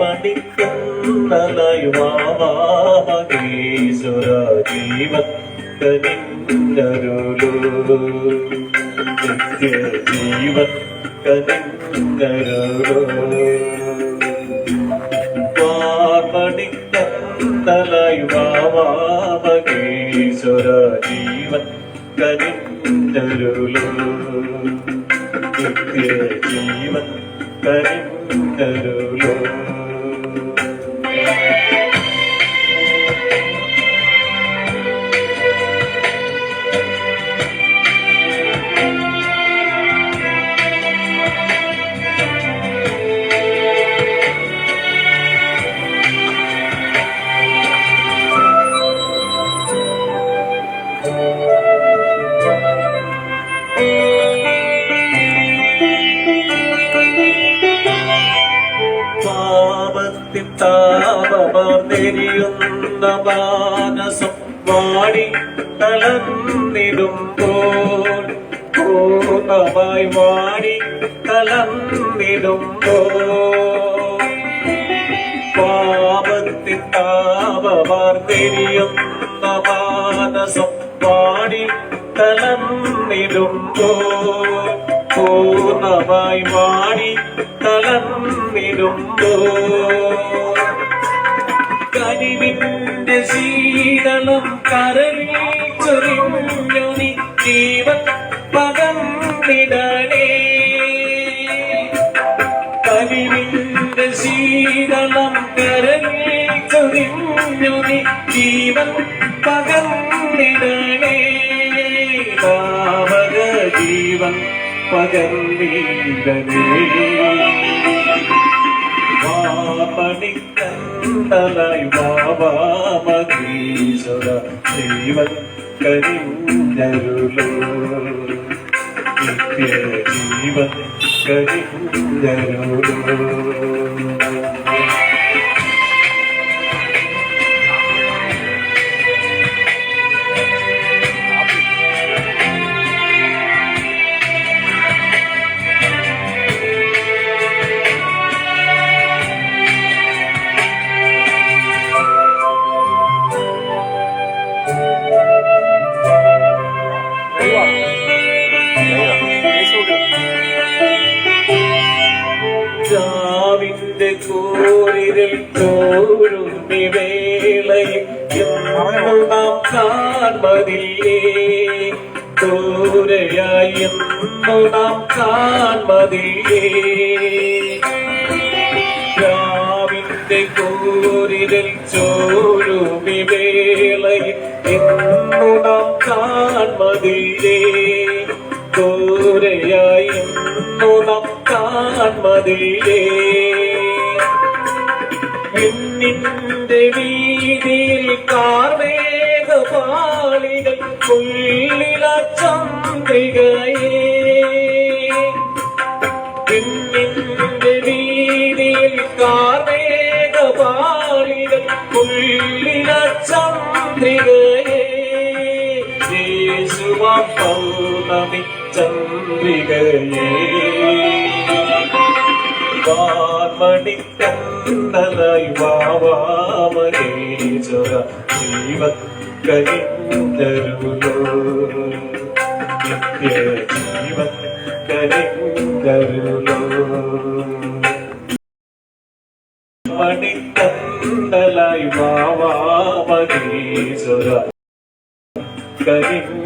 മണിക്കന്നലായി വാമകീശ്വര ജീവക്കനിന്നരുളു നിത്യ ജീവക്കനിന്നരുളു താപമാർന്നെരിയുന്ന മാനസം വാടി തളർന്നിടുമ്പോൾ പൂർണമായി വാടി തളർന്നിടുമ്പോൾ. പാപത്തിൻ താപമാർന്നെരിയുന്ന മാനസം വാടി തളർന്നിടുമ്പോൾ പൂർണമായി വാടി തളർന്നിടുമ്പോ. കനിവിന്റെ ശീതളം കരളിൽ ചൊരിഞ്ഞു നീ ജീവൻ പകർന്നിടണേ. കനിവിന്റെ ശീതളം കരളിൽ ചൊരിഞ്ഞു നീ ജീവൻ പകർന്നിടണേ. പാവക ജീവൻ பகர்ந்தீதனே வாமணி கந்தலாய் வாவாமகீசுர தெய்வன் கரிந்தருளோ நித்திய ஜீவன் கரிந்தருளோ കൂരിൽ തോരുന്നി വേളയിൽ നാം കാൺമതില്ലേ ദൂരയായി നാം കാൺമതില്ലേ രാവിന്റെ കൂരിൽ ചോരുമി വേളയിൽ എന്നു നാം കാൺമതില്ലേ ദൂരയായി എന്നു നാം കാൺമതില്ലേ വിണ്ണിന്റെ വീതിയിൽ കാർമേഘപാളികൾ പുള്ളില ചന്ദ്രികയേ നിന്റെ വീതിയിൽ കാർമേഘപാളികൾ പുള്ളില ചന്ദ്രികയേ പൗർണമി ചന്ദ്രികയേ. വാർമണിക്കന്നലായി మండలయువామరేశ్వర జీవత్కరిందరులో? నిత్య జీవత్కరిందరులో? మణికండలయువామరేశ్వర కరింద